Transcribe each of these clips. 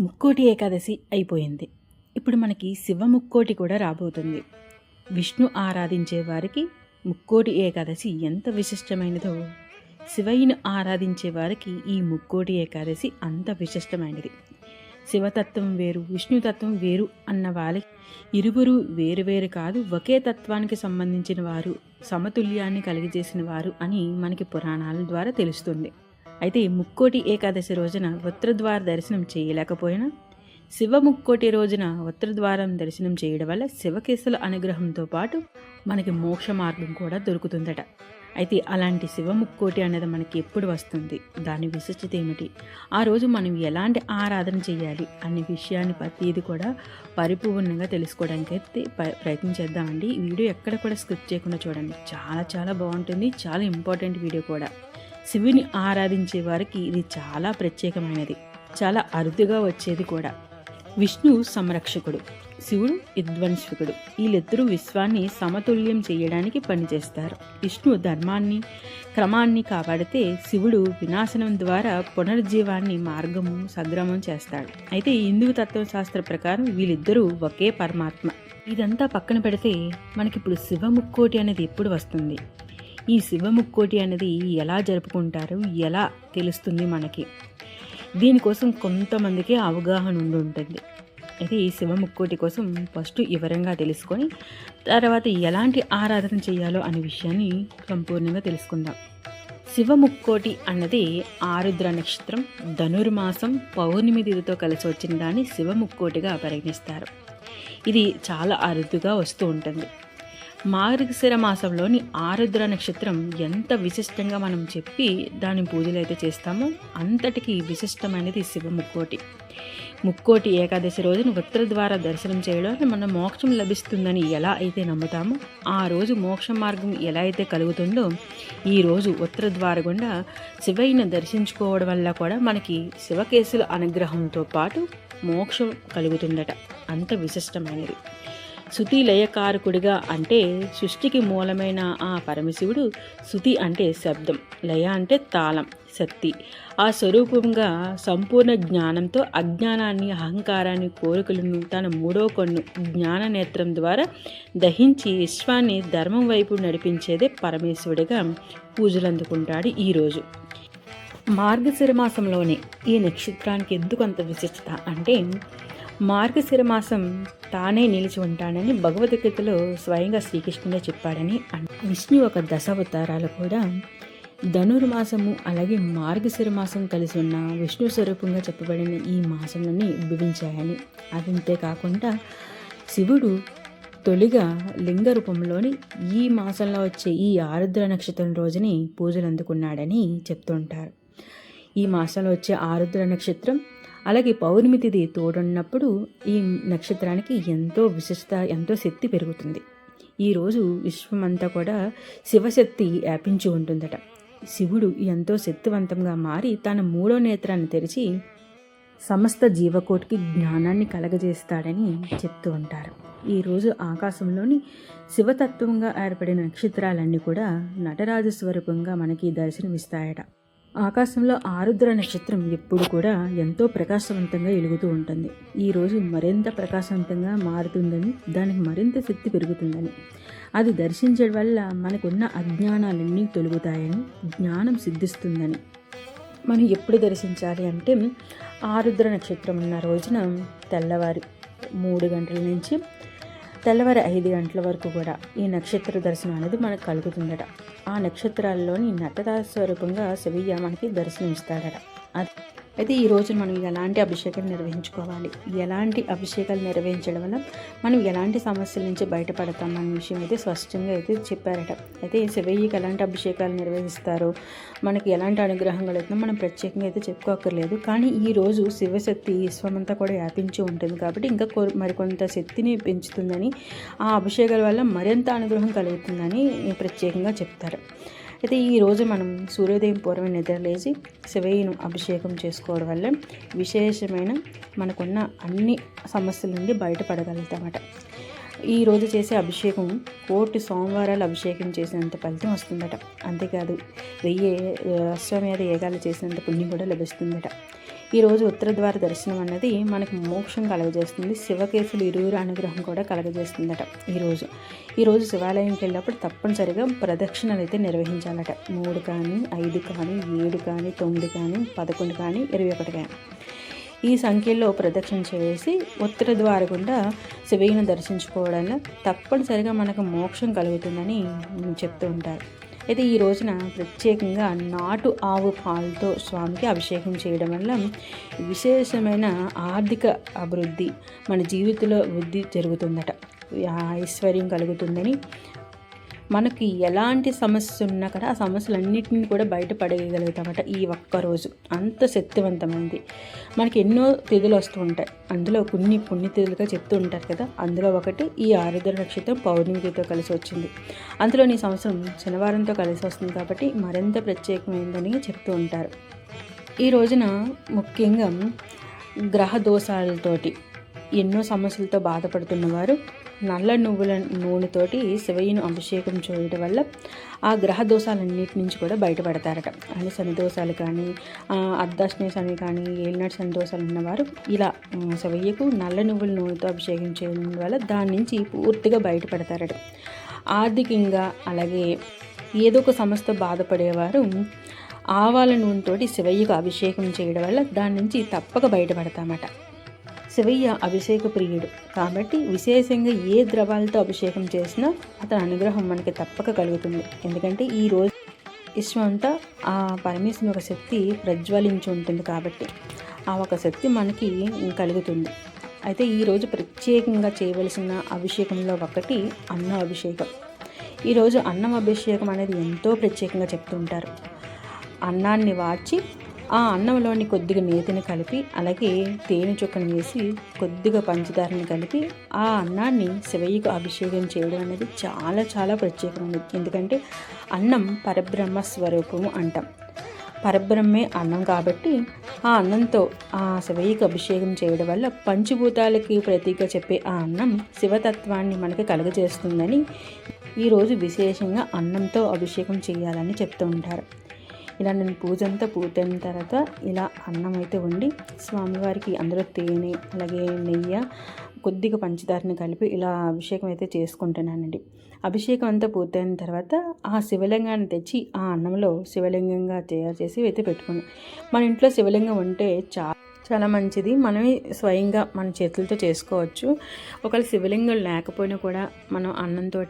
ముక్కోటి ఏకాదశి అయిపోయింది. ఇప్పుడు మనకి శివ ముక్కోటి కూడా రాబోతుంది. విష్ణు ఆరాధించే వారికి ముక్కోటి ఏకాదశి ఎంత విశిష్టమైనదో. శివయ్యను ఆరాధించే వారికి ఈ ముక్కోటి ఏకాదశి అంత విశిష్టమైనది. శివతత్వం వేరు విష్ణుతత్వం వేరు అన్న వాళ్ళకి ఇరువురు వేరు వేరు కాదు ఒకే తత్వానికి సంబంధించిన వారు సమతుల్యాన్ని కలిగజేసిన వారు అని మనకి పురాణాల ద్వారా తెలుస్తుంది. అయితే ముక్కోటి ఏకాదశి రోజున ఉత్తరద్వార దర్శనం చేయలేకపోయినా శివ ముక్కోటి రోజున ఉత్తరద్వారం దర్శనం చేయడం వల్ల శివకేశుల అనుగ్రహంతో పాటు మనకి మోక్ష మార్గం కూడా దొరుకుతుందట. అయితే అలాంటి శివ ముక్కోటి అనేది మనకి ఎప్పుడు వస్తుంది? దాని విశిష్టత ఏమిటి? ఆ రోజు మనం ఎలాంటి ఆరాధన చేయాలి అనే విషయాన్ని ప్రతిది కూడా పరిపూర్ణంగా తెలుసుకోవడానికి అయితే ప్రయత్నం చేద్దామండి. ఈ వీడియో ఎక్కడ కూడా స్క్రిప్ట్ చేయకుండా చూడండి. చాలా చాలా బాగుంటుంది. చాలా ఇంపార్టెంట్ వీడియో కూడా. శివుని ఆరాధించే వారికి ఇది చాలా ప్రత్యేకమైనది. చాలా అరుదుగా వచ్చేది కూడా. విష్ణు సంరక్షకుడు. శివుడు విధ్వంసకుడు. వీళ్ళిద్దరూ విశ్వాన్ని సమతుల్యం చేయడానికి పనిచేస్తారు. విష్ణు ధర్మాన్ని క్రమాన్ని కాపాడితే శివుడు వినాశనం ద్వారా పునరుజ్జీవాన్ని మార్గము సగ్రమం చేస్తాడు. అయితే హిందూ తత్వశాస్త్ర ప్రకారం వీళ్ళిద్దరూ ఒకే పరమాత్మ. ఇదంతా పక్కన పెడితే మనకిప్పుడు శివముక్కోటి అనేది ఎప్పుడు వస్తుంది? ఈ శివముక్కోటి అనేది ఎలా జరుపుకుంటారు ఎలా తెలుస్తుంది మనకి? దీనికోసం కొంతమందికి అవగాహన ఉండి ఉంటుంది. అయితే ఈ శివముక్కోటి కోసం ఫస్ట్ వివరంగా తెలుసుకొని తర్వాత ఎలాంటి ఆరాధన చేయాలో అనే విషయాన్ని సంపూర్ణంగా తెలుసుకుందాం. శివముక్కోటి అన్నది ఆరుద్ర నక్షత్రం ధనుర్మాసం పౌర్ణమి తిథితో కలిసి వచ్చిన దాన్ని శివముక్కోటిగా పరిగణిస్తారు. ఇది చాలా అరుదుగా వస్తూ ఉంటుంది. మార్గశిర మాసంలోని ఆరుద్ర నక్షత్రం ఎంత విశిష్టంగా మనం చెప్పి దాని పూజలు అయితే చేస్తామో అంతటికి విశిష్టమైనది శివ ముక్కోటి. ముక్కోటి ఏకాదశి రోజున ఉత్తర ద్వారా దర్శనం చేయడం మన మోక్షం లభిస్తుందని ఎలా అయితే నమ్ముతామో ఆ రోజు మోక్ష మార్గం ఎలా అయితే కలుగుతుందో ఈ రోజు ఉత్తర ద్వార గుండా శివయ్యను దర్శించుకోవడం వల్ల కూడా మనకి శివకేశుల అనుగ్రహంతో పాటు మోక్షం కలుగుతుందట. అంత విశిష్టమైనది. శృతి లయకారకుడిగా అంటే సృష్టికి మూలమైన ఆ పరమశివుడు శృతి అంటే శబ్దం లయ అంటే తాళం శక్తి. ఆ స్వరూపంగా సంపూర్ణ జ్ఞానంతో అజ్ఞానాన్ని అహంకారాన్ని కోరికలను తన మూడో కొన్ను జ్ఞాన నేత్రం ద్వారా దహించి విశ్వాన్ని ధర్మం వైపు నడిపించేదే పరమేశ్వరుడిగా పూజలు అందుకుంటాడు ఈరోజు మార్గశిర మాసంలోనే ఈ నక్షత్రానికి ఎందుకు అంత విశిష్టత అంటే మార్గశిర మాసం తానే నిలిచి ఉంటానని భగవద్గీతలో స్వయంగా శ్రీకృష్ణుడే చెప్పాడని విష్ణు ఒక దశావతారాలు కూడా ధనుర్మాసము అలాగే మార్గశిర మాసం కలిసి ఉన్న విష్ణు స్వరూపంగా చెప్పబడిన ఈ మాసంలోని ఉద్భవించాయని అదంతే కాకుండా శివుడు తొలిగా లింగ రూపంలోని ఈ మాసంలో వచ్చే ఈ ఆరుద్ర నక్షత్రం రోజుని పూజలు అందుకున్నాడని చెప్తుంటారు. ఈ మాసంలో వచ్చే ఆరుద్ర నక్షత్రం అలాగే పౌర్ణమి తిథి తోడున్నప్పుడు ఈ నక్షత్రానికి ఎంతో విశిష్టత ఎంతో శక్తి పెరుగుతుంది. ఈరోజు విశ్వమంతా కూడా శివశక్తి వ్యాపించి ఉంటుందట. శివుడు ఎంతో శక్తివంతంగా మారి తన మూడో నేత్రాన్ని తెరిచి సమస్త జీవకోటికి జ్ఞానాన్ని కలగజేస్తాడని చెప్తూ ఉంటారు. ఈరోజు ఆకాశంలోని శివతత్వంగా ఏర్పడిన నక్షత్రాలన్నీ కూడా నటరాజ స్వరూపంగా మనకి దర్శనమిస్తాయట. ఆకాశంలో ఆరుద్ర నక్షత్రం ఎప్పుడు కూడా ఎంతో ప్రకాశవంతంగా వెలుగుతూ ఉంటుంది. ఈరోజు మరింత ప్రకాశవంతంగా మారుతుందని దానికి మరింత శక్తి పెరుగుతుందని. అది దర్శించడం వల్ల మనకున్న అజ్ఞానాలన్నీ తొలుగుతాయని జ్ఞానం సిద్ధిస్తుందని. మనం ఎప్పుడు దర్శించాలి అంటే ఆరుద్ర నక్షత్రం ఉన్న రోజున తెల్లవారి మూడు గంటల నుంచి తెల్లవారి ఐదు గంటల వరకు కూడా ఈ నక్షత్ర దర్శనం అనేది మనకు కలుగుతుందట. ఆ నక్షత్రాల్లోని నటరా స్వరూపంగా శివయ్య మనకి దర్శనమిస్తాడట. అది అయితే ఈ రోజున మనం ఎలాంటి అభిషేకాలు నిర్వహించుకోవాలి? ఎలాంటి అభిషేకాలు నిర్వహించడం వల్ల మనం ఎలాంటి సమస్యల నుంచి బయటపడతాం అనే విషయం అయితే స్పష్టంగా అయితే చెప్పారట. అయితే శివయ్యకి ఎలాంటి అభిషేకాలు నిర్వహిస్తారో? మనకి ఎలాంటి అనుగ్రహం కలుగుతుందో మనం ప్రత్యేకంగా అయితే చెప్పుకోక్కర్లేదు. కానీ ఈ రోజు శివశక్తి విశ్వమంతా కూడా వ్యాపించి ఉంటుంది కాబట్టి ఇంకా మరికొంత శక్తిని పెంచుతుందని ఆ అభిషేకాల వల్ల మరింత అనుగ్రహం కలుగుతుందని ప్రత్యేకంగా చెప్తారు. అయితే ఈరోజు మనం సూర్యోదయం పూర్వం నిద్రలేసి శివయ్యను అభిషేకం చేసుకోవడం వల్ల విశేషమైన మనకున్న అన్ని సమస్యల నుండి బయటపడగలుగుతామట. ఈరోజు చేసే అభిషేకం కోటి సోమవారాలు అభిషేకం చేసినంత ఫలితం వస్తుందట. అంతేకాదు వెయ్యి అశ్వమేధ ఏగాలు చేసినంత పుణ్యం కూడా లభిస్తుందట. ఈరోజు ఉత్తరద్వార దర్శనం అన్నది మనకు మోక్షం కలగజేస్తుంది. శివకేశులు ఇరువురు అనుగ్రహం కూడా కలగజేస్తుందట ఈరోజు ఈరోజు శివాలయంకి వెళ్ళినప్పుడు తప్పనిసరిగా ప్రదక్షిణలు అయితే నిర్వహించాలట. మూడు కానీ ఐదు కానీ ఏడు కానీ తొమ్మిది కానీ పదకొండు కానీ ఇరవై ఒకటి కానీ. ఈ సంఖ్యలో ప్రదక్షిణ చేసి ఉత్తర ద్వార గుండా శివయ్యను దర్శించుకోవడం తప్పనిసరిగా మనకు మోక్షం కలుగుతుందని చెప్తూ ఉంటారు. అయితే ఈ రోజున ప్రత్యేకంగా నాటు ఆవు పాలతో స్వామికి అభిషేకం చేయడం వల్ల విశేషమైన ఆర్థిక అభివృద్ధి మన జీవితంలో వృద్ధి జరుగుతుందట. ఐశ్వర్యం కలుగుతుందని మనకి ఎలాంటి సమస్య ఉన్నా కూడా ఆ సమస్యలన్నింటినీ కూడా బయటపడేయగలుగుతామట ఈ ఒక్కరోజు అంత శక్తివంతమైంది. మనకి ఎన్నో తిథులు వస్తూ ఉంటాయి. అందులో కొన్ని పుణ్యతిథులుగా చెప్తూ ఉంటారు కదా. అందులో ఒకటి ఈ ఆరుద్ర నక్షత్రం పౌర్ణమితో కలిసి వచ్చింది. అందులో నీ సంవత్సరం శనివారంతో కలిసి వస్తుంది కాబట్టి మరింత ప్రత్యేకమైందని చెప్తూ ఉంటారు. ఈ రోజున ముఖ్యంగా గ్రహ దోషాలతోటి ఎన్నో సమస్యలతో బాధపడుతున్నవారు నల్ల నువ్వుల నూనెతోటి శివయ్యను అభిషేకం చేయడం వల్ల ఆ గ్రహ దోషాలన్నిటి నుంచి కూడా బయటపడతారట. అంటే శని దోషాలు కానీ అర్ధాశ్నే శని కానీ ఏలినాటి శని దోషాలు ఉన్నవారు ఇలా శివయ్యకు నల్ల నువ్వుల నూనెతో అభిషేకం చేయడం వల్ల దాని నుంచి పూర్తిగా బయటపడతారట. ఆర్థికంగా అలాగే ఏదో ఒక సమస్య బాధపడేవారు ఆవాల నూనెతోటి శివయ్యకు అభిషేకం చేయడం వల్ల దాని నుంచి తప్పక బయటపడతామట. శివయ్య అభిషేక ప్రియుడు. కాబట్టి విశేషంగా ఏ ద్రవాలతో అభిషేకం చేసినా అతని అనుగ్రహం మనకి తప్పక కలుగుతుంది. ఎందుకంటే ఈ రోజు విశ్వం అంతా ఆ పరమేశ్వరుని ఒక శక్తి ప్రజ్వలించి ఉంటుంది కాబట్టి ఆ ఒక శక్తి మనకి కలుగుతుంది. అయితే ఈరోజు ప్రత్యేకంగా చేయవలసిన అభిషేకంలో ఒకటి అన్న అభిషేకం. ఈరోజు అన్నం అభిషేకం అనేది ఎంతో ప్రత్యేకంగా చెప్తుంటారు. అన్నాన్ని వాచి ఆ అన్నంలోని కొద్దిగా నేతిని కలిపి అలాగే తేనె చుక్కను వేసి కొద్దిగా పంచదారని కలిపి ఆ అన్నాన్ని శివయ్యకు అభిషేకం చేయడం అనేది చాలా చాలా ప్రత్యేకమైనది. ఎందుకంటే అన్నం పరబ్రహ్మ స్వరూపము అంటాం. పరబ్రహ్మే అన్నం కాబట్టి ఆ అన్నంతో ఆ శివయ్యకు అభిషేకం చేయడం వల్ల పంచభూతాలకి ప్రతీక చెప్పే ఆ అన్నం శివతత్వాన్ని మనకి కలుగజేస్తుందని ఈరోజు విశేషంగా అన్నంతో అభిషేకం చేయాలని చెప్తూ ఉంటారు. ఇలా నేను పూజ అంతా పూర్తయిన తర్వాత ఇలా అన్నం అయితే వండి స్వామివారికి అందులో తేనె అలాగే నెయ్యి కొద్దిగా పంచదారని కలిపి ఇలా అభిషేకం అయితే చేసుకుంటున్నానండి. అభిషేకం అంతా పూర్తయిన తర్వాత ఆ శివలింగాన్ని తెచ్చి ఆ అన్నంలో శివలింగంగా తయారు చేసి అయితే పెట్టుకున్నాను. మన ఇంట్లో శివలింగం ఉంటే చాలా చాలా మంచిది. మనమే స్వయంగా మన చేతులతో చేసుకోవచ్చు. ఒకవేళ శివలింగం లేకపోయినా కూడా మనం అన్నంతో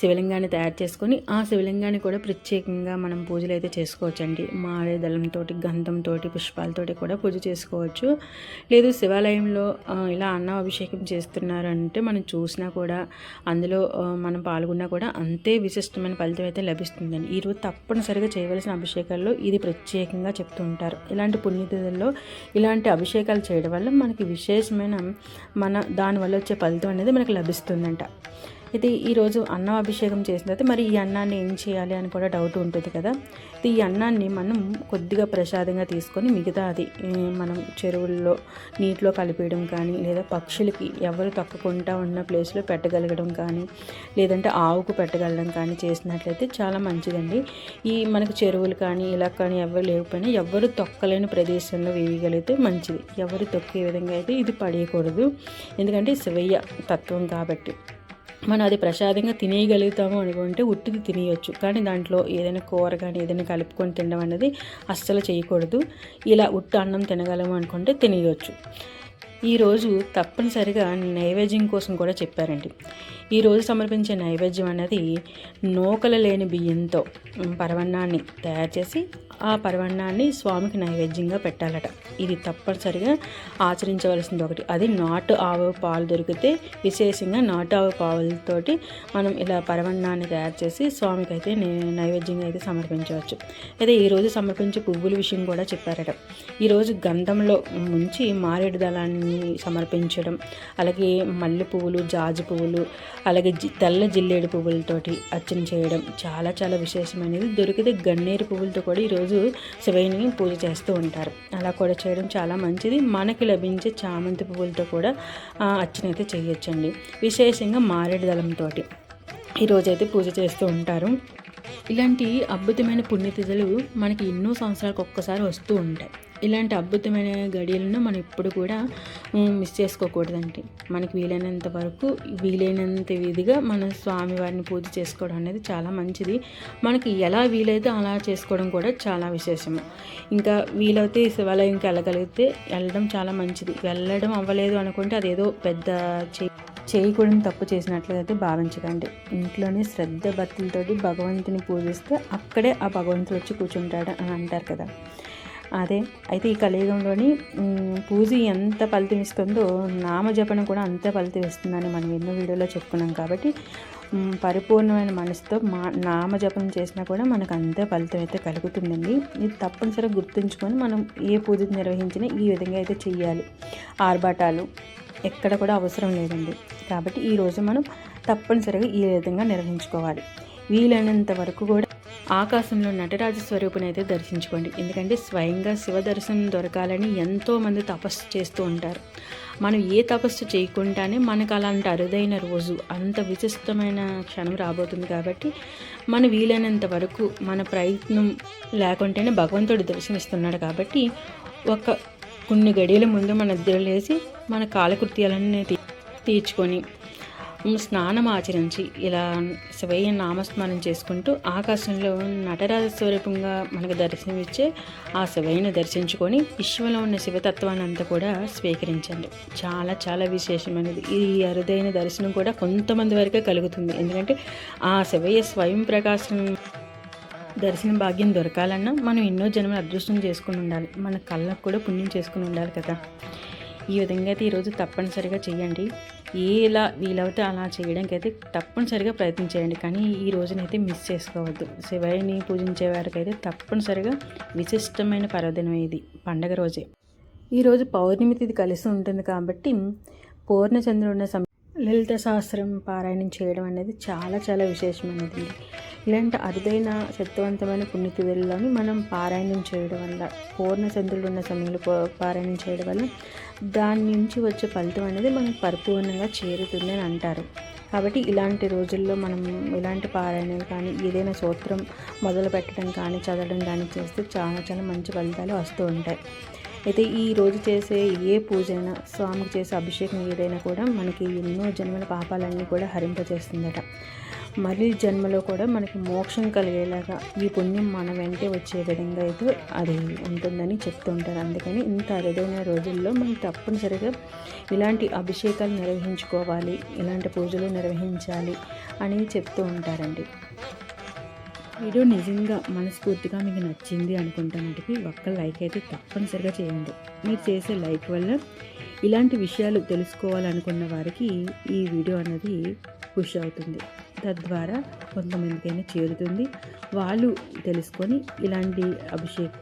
శివలింగాన్ని తయారు చేసుకొని ఆ శివలింగాన్ని కూడా ప్రత్యేకంగా మనం పూజలు అయితే చేసుకోవచ్చు అండి మారేదళంతో గంధంతో పుష్పాలతోటి కూడా పూజ చేసుకోవచ్చు. లేదు శివాలయంలో ఇలా అన్న అభిషేకం చేస్తున్నారంటే మనం చూసినా కూడా అందులో మనం పాల్గొన్నా కూడా అంతే విశిష్టమైన ఫలితం అయితే లభిస్తుందండి. ఈరోజు తప్పనిసరిగా చేయవలసిన అభిషేకాల్లో ఇది ప్రత్యేకంగా చెప్తూ ఉంటారు. ఇలాంటి పుణ్యతిథుల్లో ఇలాంటి ఇలాంటి అభిషేకాలు చేయడం వల్ల మనకి విశేషమైన మన దానివల్ల వచ్చే ఫలితం అనేది మనకు లభిస్తుందంట. అయితే ఈరోజు అన్నం అభిషేకం చేసిన తర్వాత మరి ఈ అన్నాన్ని ఏం చేయాలి అని కూడా డౌట్ ఉంటుంది కదా. ఈ అన్నాన్ని మనం కొద్దిగా ప్రసాదంగా తీసుకొని మిగతా అది మనం చెరువుల్లో నీటిలో కలిపేయడం కానీ లేదా పక్షులకి ఎవరు తక్కకుండా ఉన్న ప్లేస్లో పెట్టగలగడం కానీ లేదంటే ఆవుకు పెట్టగలడం కానీ చేసినట్లయితే చాలా మంచిదండి. ఈ మనకు చెరువులు కానీ ఇలా కానీ ఎవరు లేకపోయినా ఎవరు తొక్కలేని ప్రదేశంలో వేయగలిగితే మంచిది. ఎవరు తొక్కే విధంగా అయితే ఇది పడేయకూడదు. ఎందుకంటే శివయ్య తత్వం కాబట్టి. మనం అది ప్రసాదంగా తినేయగలుగుతాము అనుకుంటే ఉట్టిది తినేయచ్చు. కానీ దాంట్లో ఏదైనా కూర కానీ ఏదైనా కలుపుకొని తినడం అనేది అస్సలు చేయకూడదు. ఇలా ఉట్టు అన్నం తినగలము అనుకుంటే తినేయచ్చు. ఈరోజు తప్పనిసరిగా నైవేద్యం కోసం కూడా చెప్పారండి. ఈరోజు సమర్పించే నైవేద్యం అనేది నూకల లేని బియ్యంతో పరవన్నాన్ని తయారు చేసి ఆ పరవన్నాన్ని స్వామికి నైవేద్యంగా పెట్టాలట. ఇది తప్పనిసరిగా ఆచరించవలసింది ఒకటి. అది నాటు ఆవు పాలు దొరికితే విశేషంగా నాటు ఆవు పావులతోటి మనం ఇలా పరవన్నాన్ని తయారు చేసి స్వామికి అయితే నైవేద్యంగా అయితే సమర్పించవచ్చు. అయితే ఈరోజు సమర్పించే పువ్వుల విషయం కూడా చెప్పారట. ఈరోజు గంధంలో ముంచి మారేడు దళాన్ని సమర్పించడం అలాగే మల్లె పువ్వులు జాజి పువ్వులు అలాగే తెల్ల జిల్లేడు పువ్వులతోటి అర్చన చేయడం చాలా చాలా విశేషమైనది. దొరికితే గన్నేరు పువ్వులతో కూడా ఈరోజు శివయ్యని పూజ చేస్తూ ఉంటారు. అలా కూడా చేయడం చాలా మంచిది. మనకి లభించే చామంతి పువ్వులతో కూడా అర్చన అయితే చేయొచ్చండి. విశేషంగా మారేడు దళంతో ఈరోజైతే పూజ చేస్తూ ఉంటారు. ఇలాంటి అద్భుతమైన పుణ్యతిథులు మనకి ఎన్నో సంవత్సరాలకు ఒక్కసారి వస్తూ ఉంటాయి. ఇలాంటి అద్భుతమైన గడియలను మనం ఎప్పుడు కూడా మిస్ చేసుకోకూడదండి. మనకి వీలైనంత వరకు వీలైనంత విధిగా మన స్వామివారిని పూజ చేసుకోవడం అనేది చాలా మంచిది. మనకి ఎలా వీలైతే అలా చేసుకోవడం కూడా చాలా విశేషము. ఇంకా వీలైతే శివాలయంకి వెళ్ళగలిగితే వెళ్ళడం చాలా మంచిది. వెళ్ళడం అవ్వలేదు అనుకుంటే అదేదో పెద్ద చే చేయకూడని తప్పు చేసినట్లయితే భావించకండి. ఇంట్లోనే శ్రద్ధ భక్తులతోటి భగవంతుని పూజిస్తే అక్కడే ఆ భగవంతుడు వచ్చి కూర్చుంటాడు అని అంటారు కదా. అదే అయితే ఈ కలియుగంలోని పూజ ఎంత ఫలితం ఇస్తుందో నామజపనం కూడా అంతే ఫలితం ఇస్తుందని మనం ఎన్నో వీడియోలో చెప్పుకున్నాం కాబట్టి పరిపూర్ణమైన మనసుతో మా నామజపం చేసినా కూడా మనకు అంతే ఫలితం అయితే కలుగుతుందండి. ఇది తప్పనిసరిగా గుర్తుంచుకొని మనం ఏ పూజ నిర్వహించినా ఈ విధంగా అయితే చేయాలి ఆర్భాటాలు ఎక్కడ కూడా అవసరం లేదండి. కాబట్టి ఈరోజు మనం తప్పనిసరిగా ఈ విధంగా నిర్వహించుకోవాలి. వీలైనంత వరకు కూడా ఆకాశంలో నటరాజ స్వరూపుని అయితే దర్శించుకోండి. ఎందుకంటే స్వయంగా శివ దర్శనం దొరకాలని ఎంతోమంది తపస్సు చేస్తూ ఉంటారు. మనం ఏ తపస్సు చేయకుండానే మనకు అలాంటి అరుదైన రోజు అంత విశిష్టమైన క్షణం రాబోతుంది కాబట్టి మన వీలైనంత వరకు మన ప్రయత్నం లేకుంటేనే భగవంతుడు దర్శనిస్తున్నాడు కాబట్టి ఒక కొన్ని గడియల ముందు మన నిద్ర లేచి మన కాలకృత్యాలన్నీ తీ- తీర్చుకొని స్నానం ఆచరించి ఇలా శివయ్య నామస్మరణ చేసుకుంటూ ఆకాశంలో నటరాజ స్వరూపంగా మనకు దర్శనమిచ్చే ఆ శివయ్యను దర్శించుకొని విశ్వంలో ఉన్న శివతత్వాన్ని అంతా కూడా స్వీకరించండి. చాలా చాలా విశేషమైనది ఈ అరుదైన దర్శనం కూడా కొంతమంది వరకే కలుగుతుంది. ఎందుకంటే ఆ శివయ్య స్వయం ప్రకాశం దర్శన భాగ్యం దొరకాలన్నా మనం ఎన్నో జన్మలు అదృష్టం చేసుకుని ఉండాలి. మన కళ్ళకు కూడా పుణ్యం చేసుకుని ఉండాలి కదా. ఈ విధంగా అయితే ఈరోజు తప్పనిసరిగా చేయండి ఇలా వీలవుతే అలా చేయడానికి అయితే తప్పనిసరిగా ప్రయత్నం చేయండి కానీ ఈ రోజునైతే మిస్ చేసుకోవద్దు. శివయ్యని పూజించే వారికి అయితే తప్పనిసరిగా విశిష్టమైన పర్వదినం ఇది పండగ రోజే. ఈరోజు పౌర్ణమి తిథి కలిసి ఉంటుంది కాబట్టి పూర్ణచంద్రుడు ఉన్న సమయం లలిత సహస్రం పారాయణం చేయడం అనేది చాలా చాలా విశేషమైనది. ఇలాంటి అరుదైన శక్తివంతమైన పుణ్యతిథుల్లోని మనం పారాయణం చేయడం వల్ల పూర్ణ చంద్రులు ఉన్న సమయంలో పారాయణం చేయడం వల్ల దాని నుంచి వచ్చే ఫలితం అనేది మనకు పరిపూర్ణంగా చేరుతుంది అని అంటారు. కాబట్టి ఇలాంటి రోజుల్లో మనం ఇలాంటి పారాయణలు కానీ ఏదైనా సూత్రం మొదలు పెట్టడం కానీ చదవడం కానీ చేస్తే చాలా చాలా మంచి ఫలితాలు వస్తూ ఉంటాయి. అయితే ఈ రోజు చేసే ఏ పూజ అయినా స్వామికి చేసే అభిషేకం ఏదైనా కూడా మనకి ఎన్నో జన్మల పాపాలన్నీ కూడా హరింపజేస్తుందట. మళ్ళీ జన్మలో కూడా మనకి మోక్షం కలిగేలాగా ఈ పుణ్యం మన వెంటే వచ్చే విధంగా అయితే అది ఉంటుందని చెప్తూ ఉంటారు అందుకని ఇంత అరుదైన రోజుల్లో మనం తప్పనిసరిగా ఇలాంటి అభిషేకాలు నిర్వహించుకోవాలి ఇలాంటి పూజలు నిర్వహించాలి అని చెప్తూ ఉంటారండి. వీడియో నిజంగా మనస్ఫూర్తిగా మీకు నచ్చింది అనుకుంటానంటే ఒక్క లైక్ అయితే తప్పనిసరిగా చేయండి. మీరు చేసే లైక్ వల్ల ఇలాంటి విషయాలు తెలుసుకోవాలనుకున్న వారికి ఈ వీడియో అనేది పుష్ అవుతుంది. తద్వారా కొంతమందికైనా చేరుతుంది. వాళ్ళు తెలుసుకొని ఇలాంటి అభిషేక్